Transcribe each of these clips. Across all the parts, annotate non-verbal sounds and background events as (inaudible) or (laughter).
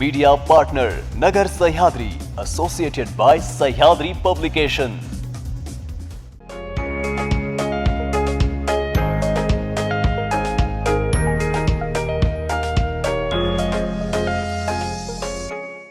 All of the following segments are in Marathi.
Media partner Nagar Sahyadri associated by Sahyadri publication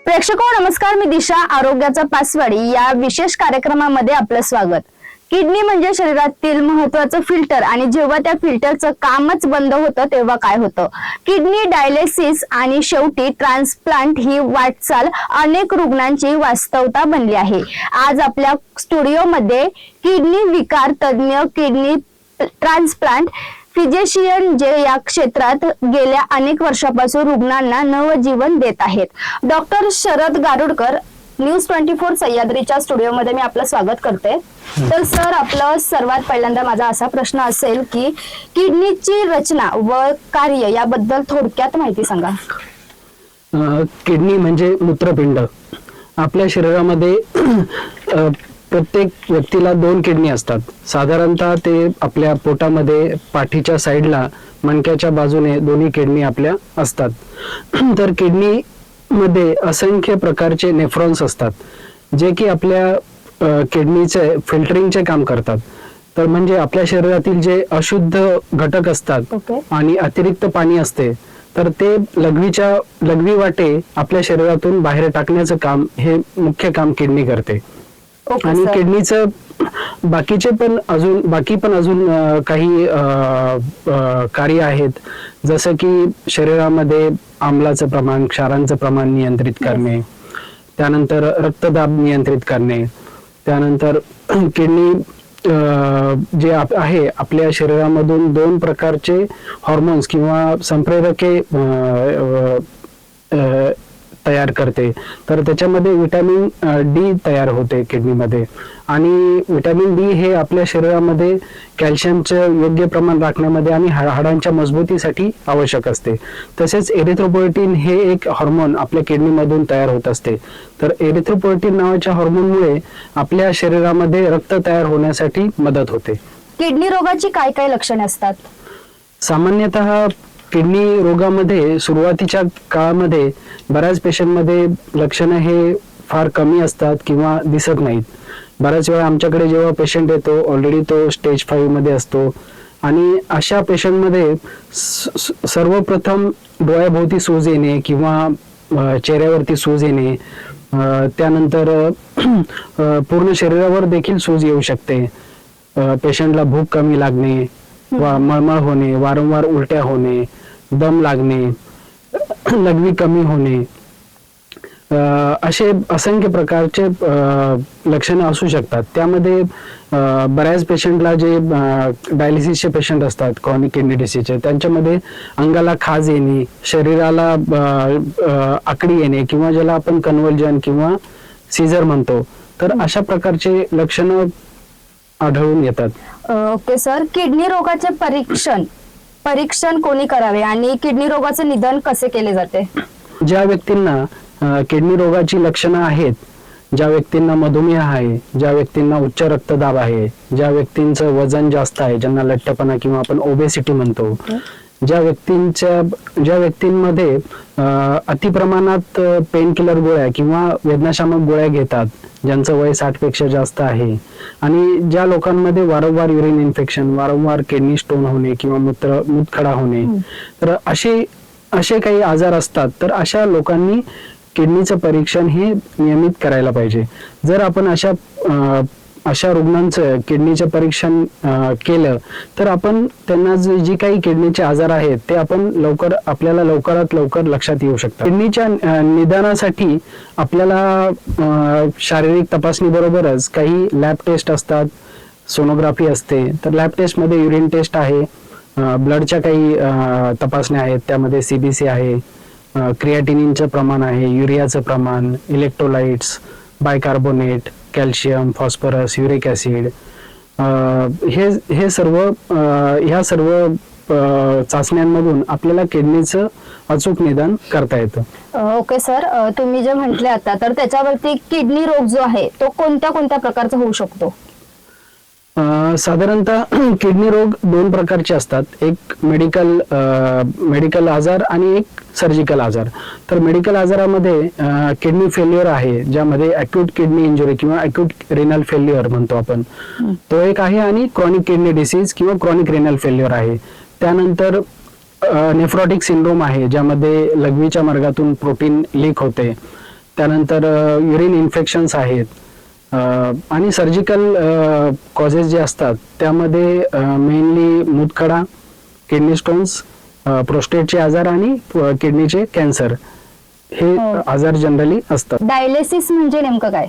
प्रेक्षको नमस्कार मी दिशा आरोग्याचा पासवाडी. या विशेष कार्यक्रमामध्ये आपलं स्वागत. किडनी म्हणजे शरीरातील महत्वाचं फिल्टर आणि जेव्हा त्या फिल्टरचं कामच बंद होतं तेव्हा काय होतं? किडनी डायलिसिस आणि शेवटी ट्रान्सप्लांट ही वाटचाल अनेक रुग्णांची वास्तवता बनली आहे. आज आपल्या स्टुडिओमध्ये किडनी विकार तज्ज्ञ किडनी ट्रान्सप्लांट फिजिशियन जे या क्षेत्रात गेल्या अनेक वर्षापासून रुग्णांना नवजीवन देत आहेत. Doctor Sharad Garudkar news twenty four सह्याद्रीच्या स्टुडिओमध्ये मी आपलं स्वागत करते. तर सर आपलं सर्वात पहिल्यांदा माझा असा प्रश्न असेल की किडनीची रचना व कार्य याबद्दल थोडक्यात माहिती सांगा. किडनी म्हणजे मूत्रपिंड. आपल्या शरीरामध्ये प्रत्येक व्यक्तीला दोन किडनी असतात. साधारणतः ते आपल्या पोटामध्ये पाठीच्या साईडला मणक्याच्या बाजूने दोन्ही किडनी आपल्या असतात. तर किडनी मध्ये असंख्य प्रकारचे नेफ्रॉन्स असतात जे की आपल्या किडनीचे फिल्टरिंगचे काम करतात तर म्हणजे आपल्या शरीरातील जे अशुद्ध घटक असतात ओके. आणि अतिरिक्त पाणी असते तर ते लघवीच्या लघवी वाटे आपल्या शरीरातून बाहेर टाकण्याचं काम हे मुख्य काम किडनी करते आणि. किडनीचं बाकीचे पण अजून बाकी पण अजून काही कार्य आहेत. जसं की शरीरामध्ये आम्लाचं प्रमाण क्षारांचं प्रमाण नियंत्रित करणे. त्यानंतर रक्तदाब नियंत्रित करणे. त्यानंतर (clears throat) किडनी जे आप- आहे आपल्या शरीरामधून दोन प्रकारचे हॉर्मोन्स किंवा संप्रेरके तयार करते. तर त्याच्यामध्ये विटॅमिन डी तयार होते किडनीमध्ये आणि विटॅमिन डी हे आपल्या शरीरामध्ये कॅल्शियमचं योग्य प्रमाण राखण्यामध्ये आणि हाडांच्या मजबूतीसाठी आवश्यक असते. तसेच एरिथ्रोपोएटिन हे एक हॉर्मोन आपल्या किडनीमधून तयार होत असते. तर एरिथ्रोपोएटिन नावाच्या हॉर्मोनमुळे आपल्या शरीरामध्ये रक्त तयार होण्यासाठी मदत होते. किडनी रोगाची काय काय लक्षणे असतात? सामान्यतः किडनी रोगामध्ये सुरुवातीच्या काळामध्ये बऱ्याच पेशंटमध्ये लक्षणं हे फार कमी असतात किंवा दिसत नाहीत. बऱ्याच वेळा आमच्याकडे जेव्हा पेशंट येतो ऑलरेडी तो स्टेज फाईव्हमध्ये असतो. आणि अशा पेशंटमध्ये स- सर्वप्रथम डोळ्याभोवती सूज येणे किंवा चेहऱ्यावरती सूज येणे त्यानंतर पूर्ण शरीरावर देखील सूज येऊ शकते. पेशंटला भूक कमी लागणे मळमळ होणे वारंवार उलट्या होणे दम लागणे (clears throat) लघवी कमी होणे. असे असंख्य प्रकारचे लक्षणं असू शकतात. त्यामध्ये बऱ्याच पेशंटला जे डायलिसिसचे पेशंट असतात क्रॉनिक किडनी डिसीजचे त्यांच्यामध्ये अंगाला खाज येणे शरीराला आकडी येणे किंवा ज्याला आपण कन्व्हल्जन किंवा सीझर म्हणतो तर अशा प्रकारचे लक्षणं आढळून येतात. Okay sir. किडनी रोगाचे परीक्षण परीक्षण कोणी करावे आणि किडनी रोगाचे निदान कसे केले जाते? ज्या व्यक्तींना किडनी रोगाची लक्षणं आहेत ज्या व्यक्तींना मधुमेह आहे ज्या व्यक्तींना उच्च रक्तदाब आहे ज्या व्यक्तींचं वजन जास्त आहे ज्यांना लठ्ठपणा किंवा आपण ओबेसिटी म्हणतो ज्या व्यक्तींच्या ज्या व्यक्तींमध्ये अतिप्रमाणात पेन किलर गोळ्या किंवा वेदनाशामक गोळ्या घेतात ज्यांचं वय साठपेक्षा जास्त आहे आणि ज्या लोकांमध्ये वारंवार युरिन इन्फेक्शन वारंवार किडनी स्टोन होणे किंवा मूत्र मूतखडा होणे तर असे असे काही आजार असतात तर अशा लोकांनी किडनीचं परीक्षण हे नियमित करायला पाहिजे. जर आपण अशा अशा रुग्णांचं किडनीचं परीक्षण केलं तर आपण त्यांना जे जी काही किडनीचे आजार आहेत ते आपण लवकर आपल्याला लवकरात लवकर लक्षात येऊ शकतात. किडनीच्या निदानासाठी आपल्याला शारीरिक तपासणी बरोबरच काही लॅब टेस्ट असतात सोनोग्राफी असते तर लॅब टेस्टमध्ये युरिन टेस्ट आहे ब्लडच्या काही तपासण्या आहेत त्यामध्ये सीबीसी आहे क्रिएटिनिनचं प्रमाण आहे युरियाचं प्रमाण electrolytes bicarbonate calcium phosphorus uric acid हे हे सर्व ह्या सर्व चाचण्यांमधून आपल्याला किडनीचं अचूक निदान करता येतं. Okay sir. तुम्ही जे म्हटले आता तर त्याच्यावरती किडनी रोग जो आहे तो कोणत्या कोणत्या प्रकारचा होऊ शकतो? साधारणतः (clears throat) किडनी रोग दोन प्रकारचे असतात. एक मेडिकल मेडिकल आजार आणि एक सर्जिकल आजार. तर मेडिकल आजारामध्ये किडनी फेल्युअर आहे ज्यामध्ये अक्यूट किडनी इंजुरी किंवा अक्यूट रेनल फेल्युअर म्हणतो आपण. तो एक आहे आणि क्रॉनिक किडनी डिसीज किंवा क्रॉनिक रेनल फेल्युअर आहे. त्यानंतर नेफ्रॉटिक सिंड्रोम आहे ज्यामध्ये लघवीच्या मार्गातून प्रोटीन लीक होते. त्यानंतर युरिन इन्फेक्शन्स आहेत. आणि सर्जिकल कॉजेस जे असतात त्यामध्ये मेनली मूतखडा किडनी स्टोन्स प्रोस्टेटचे आजार आणि किडनीचे कॅन्सर हे हो. आजार जनरली असतात. डायलिसिस म्हणजे नेमकं काय?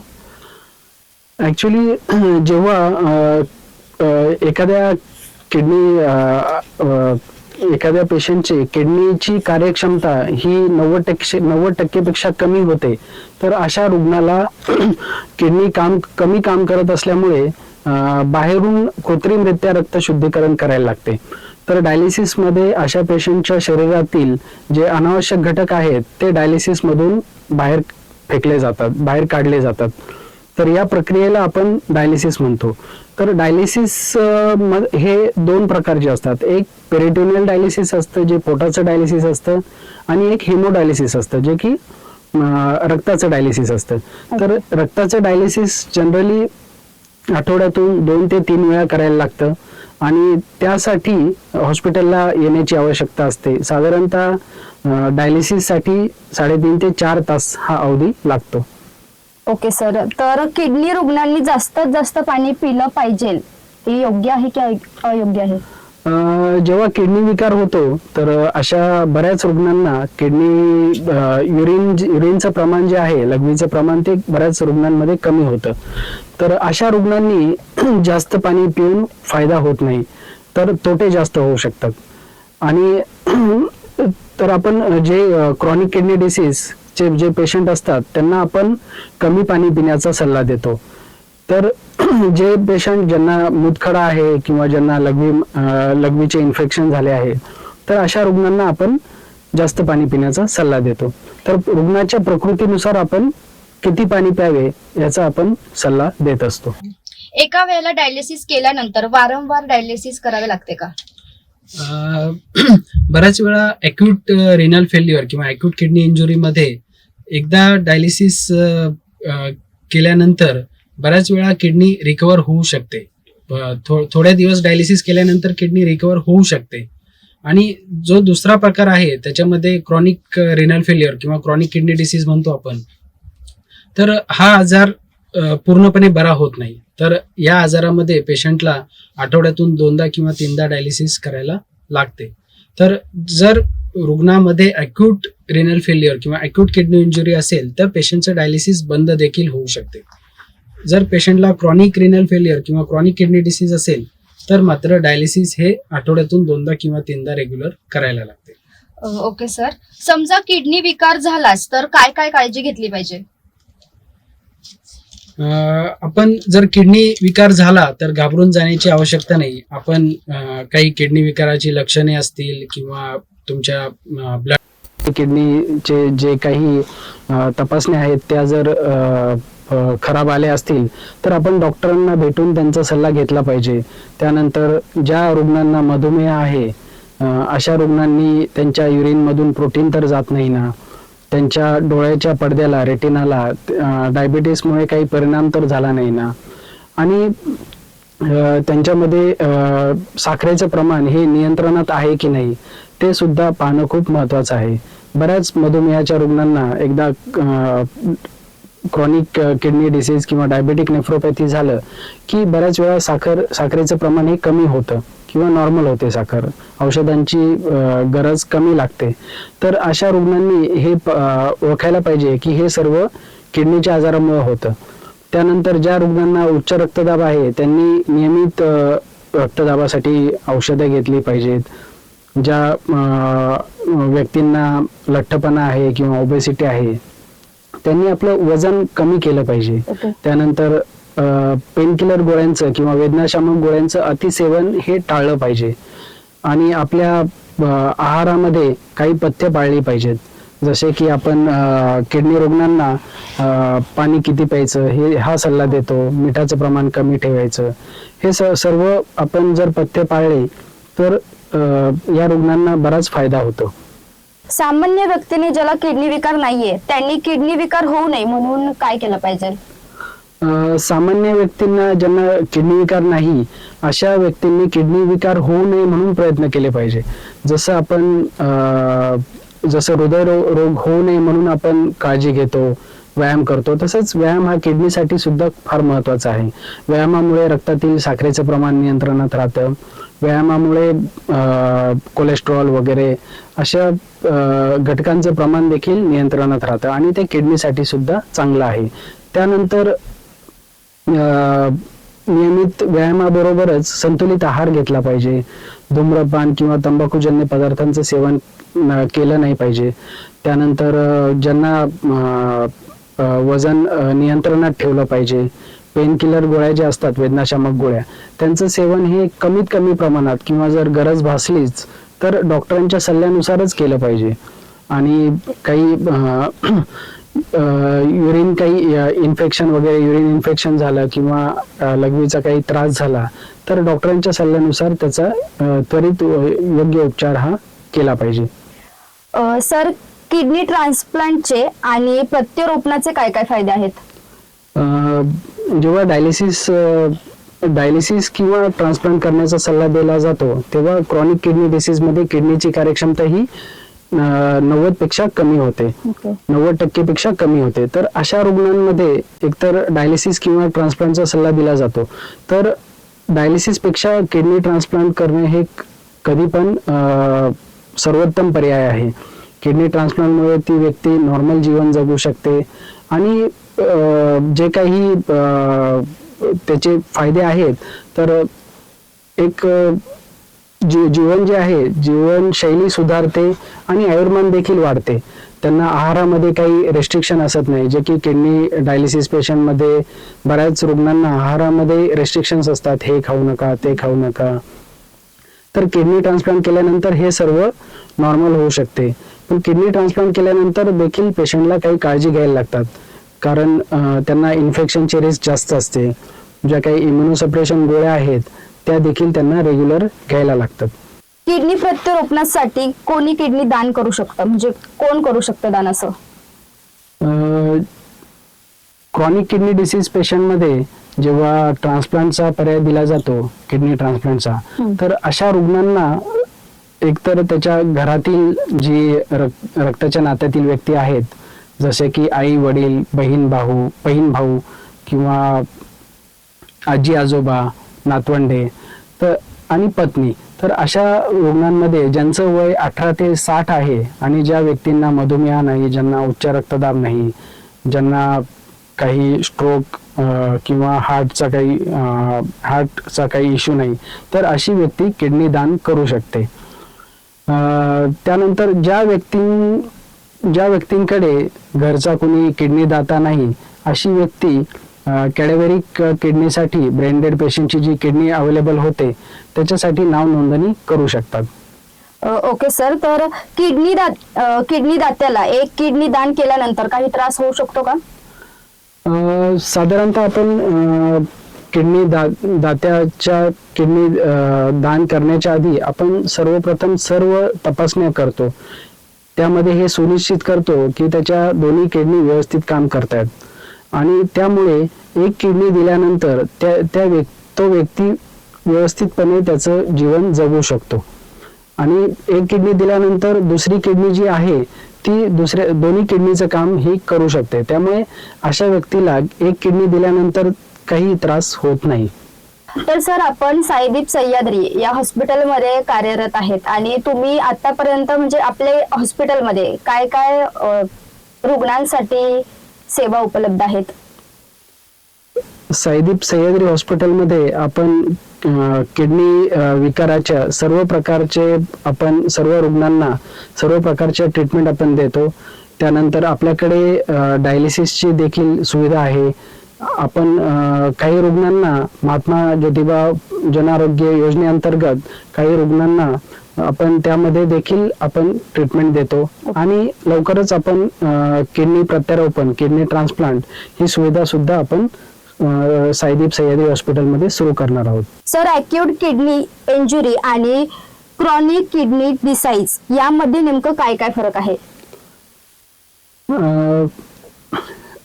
ऍक्च्युली (clears throat) जेव्हा एखाद्या किडनी एखाद्या पेशंटची किडनीची कार्यक्षमता ही नव्वद टक्के नव्वद टक्केपेक्षा कमी होते. तर अशा रुग्णाला (clears throat) किडनी काम कमी काम करत असल्यामुळे बाहेरून कृत्रिमरित्या रक्त शुद्धीकरण करायला लागते. तर डायलिसिसमध्ये अशा पेशंटच्या शरीरातील जे अनावश्यक घटक आहेत ते डायलिसिस मधून बाहेर फेकले जातात बाहेर काढले जातात. तर या प्रक्रियेला आपण डायलिसिस म्हणतो. तर डायलिसिस म- हे दोन प्रकारचे असतात. एक पेरिटोनियल डायलिसिस असतं जे पोटाचं डायलिसिस असतं आणि एक हेमोडायलिसिस असतं जे की रक्ताचं डायलिसिस असतं. तर रक्ताचं डायलिसिस जनरली आठवड्यातून दोन ते तीन वेळा करायला लागतं आणि त्यासाठी हॉस्पिटलला येण्याची आवश्यकता असते. साधारणतः डायलिसिससाठी साडेतीन ते चार तास हा अवधी लागतो. ओके सर तर किडनी रुग्णांनी जास्तीत जास्त पाणी पिलं पाहिजे. हे योग्य आहे की अय- अयोग्य आहे? अं, जेव्हा किडनी विकार होतो तर अशा बऱ्याच रुग्णांना किडनी युरिन युरिनचं प्रमाण जे आहे लघवीचं प्रमाण ते बऱ्याच रुग्णांमध्ये कमी होतं. तर अशा रुग्णांनी (clears throat) जास्त पाणी पिऊन फायदा होत नाही तर तोटे जास्त होऊ शकतात. आणि (clears throat) तर आपण जे क्रॉनिक किडनी डिसीज चे जे पेशंट असतात त्यांना आपण कमी पाणी पिण्याचा सल्ला देतो. तर (clears throat) जे पेशंट ज्यांना मूतखडा आहे किंवा ज्यांना लघवी लघवीचे इन्फेक्शन झाले आहे तर अशा रुग्णांना आपण जास्त पाणी पिण्याचा सल्ला देतो. तर रुग्णाच्या प्रकृतीनुसार आपण किती पाणी प्यावे याचा आपण सल्ला देत असतो. एका वेळेला डायलिसिस केल्यानंतर वारंवार डायलिसिस करावे लागते का? (clears throat) बऱ्याच वेळा अॅक्यूट रेनल फेल्युअर किंवा अॅक्यूट किडनी इंजुरीमध्ये एकदा डायलिसिस केल्यानंतर बऱ्याच वेळा किडनी रिकवर होऊ शकते. थो- थोड्या दिवस डायलिसिस केल्यानंतर किडनी रिकवर होऊ शकते. आणि जो दुसरा प्रकार आहे त्याच्यामध्ये क्रॉनिक रेनल फेल्युअर किंवा क्रॉनिक किडनी डिसीज म्हणतो आपण तर हा आजार पूर्णपणे बरा होत नाही. तर या आजारामध्ये पेशंटला आठवड्यातून दोनदा किंवा तीनदा डायलिसिस करायला लागते. तर जर रुग्णामध्ये अक्यूट रेनल फेल्युअर किंवा अक्यूट किडनी इंजुरी असेल तर पेशंटचं डायलिसिस बंद देखील होऊ शकते. जर पेशंटला क्रॉनिक रेनल फेल्युअर किंवा क्रॉनिक किडनी डिसीज असेल तर मात्र डायलिसिस हे आठवड्यातून दोनदा किंवा तीनदा रेग्युलर करायला लागते. ओके सर समजा किडनी विकार झालाच तर काय काय काळजी घेतली पाहिजे? अं, आपण जर किडनी विकार झाला तर घाबरून जाण्याची आवश्यकता नाही. आपण अं, काही किडनी विकाराची लक्षणे असतील किंवा तुमच्या ब्लड किडनीचे जे काही तपासण्या आहेत त्या जर खराब आल्या असतील तर आपण डॉक्टरांना भेटून त्यांचा सल्ला घेतला पाहिजे. त्यानंतर ज्या रुग्णांना मधुमेह आहे अशा रुग्णांनी त्यांच्या युरिनमधून प्रोटीन तर जात नाही ना. त्यांच्या डोळ्याच्या पडद्याला रेटिनाला डायबिटीसमुळे काही परिणाम तर झाला नाही ना. आणि त्यांच्यामध्ये साखरेचं प्रमाण हे नियंत्रणात आहे की नाही ते सुद्धा पाहणं खूप महत्वाचं आहे. बऱ्याच मधुमेहाच्या रुग्णांना एकदा क्रॉनिक किडनी डिसीज किंवा डायबेटिक नेफ्रोपॅथी झालं की बऱ्याच वेळा साखर साखरेचं प्रमाण हे कमी होतं किंवा नॉर्मल होते साखर. औषधांची गरज कमी लागते. तर अशा रुग्णांनी हे ओळखायला पाहिजे की हे सर्व किडनीच्या आजारामुळे होतं. त्यानंतर ज्या रुग्णांना उच्च रक्तदाब आहे त्यांनी नियमित रक्तदाबासाठी औषधं घेतली पाहिजेत. ज्या व्यक्तींना लठ्ठपणा आहे किंवा ओबेसिटी आहे त्यांनी आपलं वजन कमी केलं पाहिजे. ओके त्यानंतर पेनकिलर गोळ्यांचं किंवा वेदनाशामक गोळ्यांचं अतिसेवन हे टाळलं पाहिजे. आणि आपल्या आहारामध्ये काही पथ्य पाळली पाहिजेत. जसे की आपण किडनी रुग्णांना पाणी किती प्यायचं हे हा सल्ला देतो मिठाचं प्रमाण कमी ठेवायचं. हे स सर्व आपण जर पथ्य पाळले तर या रुग्णांना बराच फायदा होतो. सामान्य व्यक्तीने ज्याला किडनी विकार नाहीये त्यांनी किडनी विकार होऊ नये म्हणून काय केलं पाहिजे? अ, सामान्य व्यक्तींना ज्यांना किडनी विकार नाही अशा व्यक्तींनी किडनी विकार होऊ नये म्हणून प्रयत्न केले पाहिजे. जसं आपण अ, जसं हृदय रो- रोग होऊ नये म्हणून आपण काळजी घेतो व्यायाम करतो तसंच व्यायाम हा किडनीसाठी सुद्धा फार महत्त्वाचा आहे. व्यायामामुळे रक्तातील साखरेचं प्रमाण नियंत्रणात राहतं व्यायामामुळे कोलेस्ट्रॉल वगैरे अशा घटकांचं प्रमाण देखील नियंत्रणात राहतं आणि ते किडनीसाठी सुद्धा चांगलं आहे. त्यानंतर नियमित व्यायामाबरोबरच संतुलित आहार घेतला पाहिजे. धूम्रपान किंवा तंबाखूजन्य पदार्थांचं सेवन केलं नाही पाहिजे. त्यानंतर ज्यांना वजन नियंत्रणात ठेवलं पाहिजे. पेन किलर गोळ्या ज्या असतात वेदनाशामक गोळ्या त्यांचं सेवन हे कमीत कमी प्रमाणात किंवा जर गरज भासलीच तर डॉक्टरांच्या सल्ल्यानुसारच केलं पाहिजे. आणि काही युरिन काही इन्फेक्शन वगैरे युरिन इन्फेक्शन झालं किंवा लघवीचा काही त्रास झाला तर डॉक्टरांच्या सल्ल्यानुसार त्याचा त्वरित योग्य उपचार हा केला पाहिजे. सर किडनी ट्रान्सप्लांटचे आणि प्रत्यारोपणाचे काय काय फायदे आहेत? जेव्हा डायलिसिस डायलिसिस किंवा ट्रान्सप्लांट करण्याचा सल्ला दिला जातो तेव्हा क्रॉनिक किडनी डिसीजमध्ये किडनीची कार्यक्षमता ही नव्वदपेक्षा कमी होते. नव्वद टक्केपेक्षा कमी होते. तर अशा रुग्णांमध्ये एकतर डायलिसिस किंवा ट्रान्सप्लांटचा सल्ला दिला जातो. तर डायलिसिसपेक्षा किडनी ट्रान्सप्लांट करणे हे कधी पण सर्वोत्तम पर्याय आहे. किडनी ट्रान्सप्लांटमुळे ती व्यक्ती नॉर्मल जीवन जगू शकते. आणि जे काही त्याचे फायदे आहेत तर एक जी जीवन जे आहे जीवनशैली सुधारते आणि आयुर्मान देखील वाढते. त्यांना आहारामध्ये काही रेस्ट्रिक्शन असत नाही जे की किडनी डायलिसिस पेशंटमध्ये बऱ्याच रुग्णांना आहारामध्ये रेस्ट्रिक्शन्स असतात हे खाऊ नका ते खाऊ नका. तर किडनी ट्रान्सप्लांट केल्यानंतर हे सर्व नॉर्मल होऊ शकते. पण किडनी ट्रान्सप्लांट केल्यानंतर देखील पेशंटला काही काळजी घ्यायला लागतात. कारण त्यांना इन्फेक्शनची रिस्क जास्त असते. ज्या काही इम्युनोसप्रेशन गोळ्या आहेत त्या देखील त्यांना रेग्युलर घ्यायला लागतात. किडनी प्रत्यारोपणासाठी कोणी किडनी दान करू शकतं? म्हणजे कोण करू शकतं दान असं? क्रॉनिक किडनी डिसीज पेशंटमध्ये जेव्हा ट्रान्सप्लांटचा पर्याय दिला जातो किडनी ट्रान्सप्लांटचा. तर अशा रुग्णांना एकतर त्याच्या घरातील जी रक- रक्ताच्या नात्यातील व्यक्ती आहेत जसे की आई वडील बहीण भाऊ बहीण भाऊ किंवा आजी आजोबा नातवंडे तर आणि पत्नी. तर अशा रुग्णांमध्ये ज्यांचं वय अठरा ते साठ आहे आणि ज्या व्यक्तींना मधुमेह नाही ज्यांना उच्च रक्तदाब नाही ज्यांना काही स्ट्रोक किंवा हार्टचा काही हार्टचा काही इश्यू नाही तर अशी व्यक्ती किडनी दान करू शकते. त्यानंतर ज्या व्यक्ती ज्या व्यक्तींकडे घरचा कोणी किडनी दाता नाही अशी व्यक्ती कॅडेवेरिक किडनीसाठी ब्रेंडेड पेशंटची जी किडनी अवेलेबल होते त्याच्यासाठी नाव नोंदणी करू शकतात. ओके सर तर किडनी दात किडनी दात्याला एक किडनी दान केल्यानंतर काही त्रास होऊ शकतो का? साधारणतः आपण किडनी दा दात्याच्या किडनी दान करण्याच्या आधी आपण सर्वप्रथम सर्व तपासण्या करतो. त्यामध्ये हे सुनिश्चित करतो की त्याच्या दोन्ही किडनी व्यवस्थित काम करतायत आणि त्यामुळे एक किडनी दिल्यानंतर त्या त्या व्यक् तो व्यक्ती व्यवस्थितपणे त्याचं जीवन जगू शकतो. आणि एक किडनी दिल्यानंतर दुसरी किडनी जी आहे ती दुसऱ्या दोन्ही किडनीचं काम ही करू शकते. त्यामुळे अशा व्यक्तीला एक किडनी दिल्यानंतर काही त्रास होत नाही. तर सर आपण साईदीप सह्याद्री या हॉस्पिटलमध्ये कार्यरत आहेत आणि तुम्ही आतापर्यंत म्हणजे आपले हॉस्पिटलमध्ये काय काय रुग्णांसाठी सेवा उपलब्ध आहेत? साईदीप सह्याद्री हॉस्पिटलमध्ये आपण किडनी विकाराच्या सर्व प्रकारचे आपण सर्व रुग्णांना सर्व प्रकारचे ट्रीटमेंट आपण देतो. त्यानंतर आपल्याकडे डायलिसिसची देखील सुविधा आहे. आपण काही रुग्णांना महात्मा ज्योतिबा जन आरोग्य योजनेअंतर्गत काही रुग्णांना आपण त्यामध्ये देखील आपण ट्रीटमेंट देतो. आणि लवकरच आपण किडनी प्रत्यारोपण किडनी ट्रान्सप्लांट ही सुविधा सुद्धा आपण साईदीप सह्याद्री हॉस्पिटलमध्ये सुरू करणार आहोत. सर अॅक्यूट किडनी इंजुरी आणि क्रॉनिक किडनी डिसाईज यामध्ये नेमकं काय काय फरक आहे?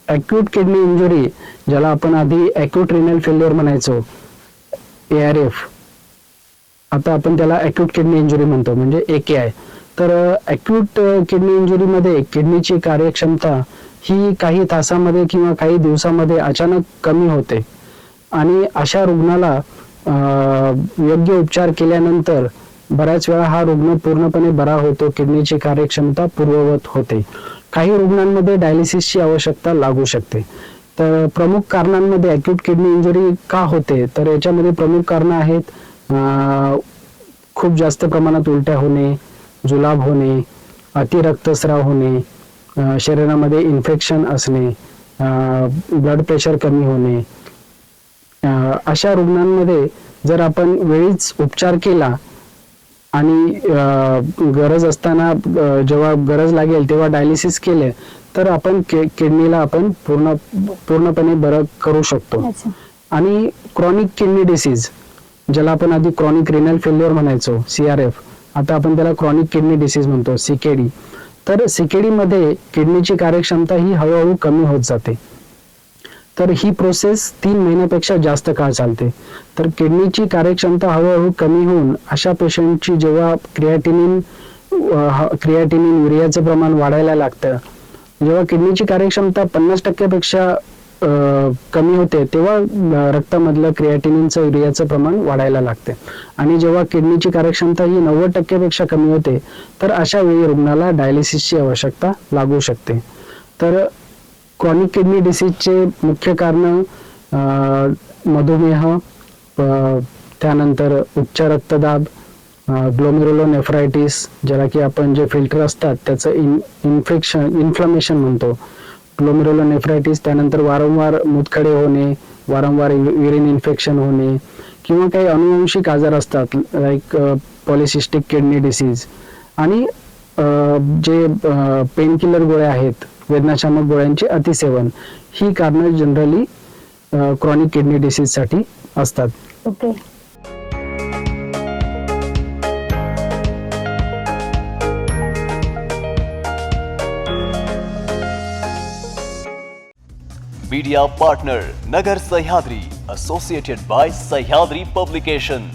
अॅक्यूट किडनी इंजुरी ज्याला आपण आधी अॅक्यूट रिनल फेल्युअर म्हणायचो ए आर एफ आता आपण त्याला अॅक्यूट किडनी इंजुरी म्हणतो म्हणजे ए के आय तर अॅक्यूट किडनी इंजुरीमध्ये किडनीची कार्यक्षमता ही काही तासामध्ये किंवा काही दिवसामध्ये अचानक कमी होते. आणि अशा रुग्णाला योग्य उपचार केल्यानंतर बऱ्याच वेळा हा रुग्ण पूर्णपणे बरा होतो किडनीची कार्यक्षमता पूर्ववत होते. काही रुग्णांमध्ये डायलिसिसची आवश्यकता लागू शकते. तर प्रमुख कारणांमध्ये अॅक्यूट किडनी इंजुरी का होते? तर याच्यामध्ये प्रमुख कारणं आहेत खूप जास्त प्रमाणात उलट्या होणे जुलाब होणे अतिरक्तस्राव होणे शरीरामध्ये इन्फेक्शन असणे ब्लड प्रेशर कमी होणे. अशा रुग्णांमध्ये जर आपण वेळीच उपचार केला आणि गरज असताना जेव्हा गरज लागेल तेव्हा डायलिसिस केले तर आपण कि- किडनीला आपण पूर्ण पूर्णपणे बरं करू शकतो. आणि क्रॉनिक किडनी डिसीज ज्याला आपण आधी क्रॉनिक रिनल फेल्युअर म्हणायचो सीआरएफ आता आपण त्याला क्रॉनिक किडनी डिसीज म्हणतो सीकेडी तर सीकेडी मध्ये किडनीची कार्यक्षमता ही हळूहळू कमी होत जाते. तर ही प्रोसेस तीन महिन्यापेक्षा जास्त काळ चालते. तर किडनीची कार्यक्षमता हळूहळू कमी होऊन अशा पेशंटची जेव्हा क्रियाटिनिन क्रियाटिनिन युरियाचं प्रमाण वाढायला लागतं जेव्हा किडनीची कार्यक्षमता पन्नास टक्क्यापेक्षा कमी होते तेव्हा रक्तामधलं क्रियाटिनिनचं युरियाचं प्रमाण वाढायला लागते. आणि जेव्हा किडनीची कार्यक्षमता ही नव्वद टक्क्यापेक्षा कमी होते तर अशा वेळी रुग्णाला डायलिसिसची आवश्यकता लागू शकते. तर क्रॉनिक किडनी डिसीजचे मुख्य कारण मधुमेह त्यानंतर उच्च रक्तदाब ग्लोमेरुलोनेफ्रायटिस ज्याला की आपण जे फिल्टर असतात त्याचं इन इन्फेक्शन इन्फ्लमेशन म्हणतो. ग्लोमेरुलोनेफ्रायटिस त्यानंतर वारंवार मुतखडे होणे वारंवार युरिन इन्फेक्शन होणे किंवा काही अनुवंशिक आजार असतात लाईक पॉलिसिस्टिक किडनी डिसीज आणि जे पेनकिलर गोळ्या आहेत वेदनाशामक गोळ्यांचे अतिसेवन ही कारणं जनरली क्रॉनिक किडनी डिसीजसाठी असतात okay Media partner Nagar Sahyadri, associated by Sahyadri Publication.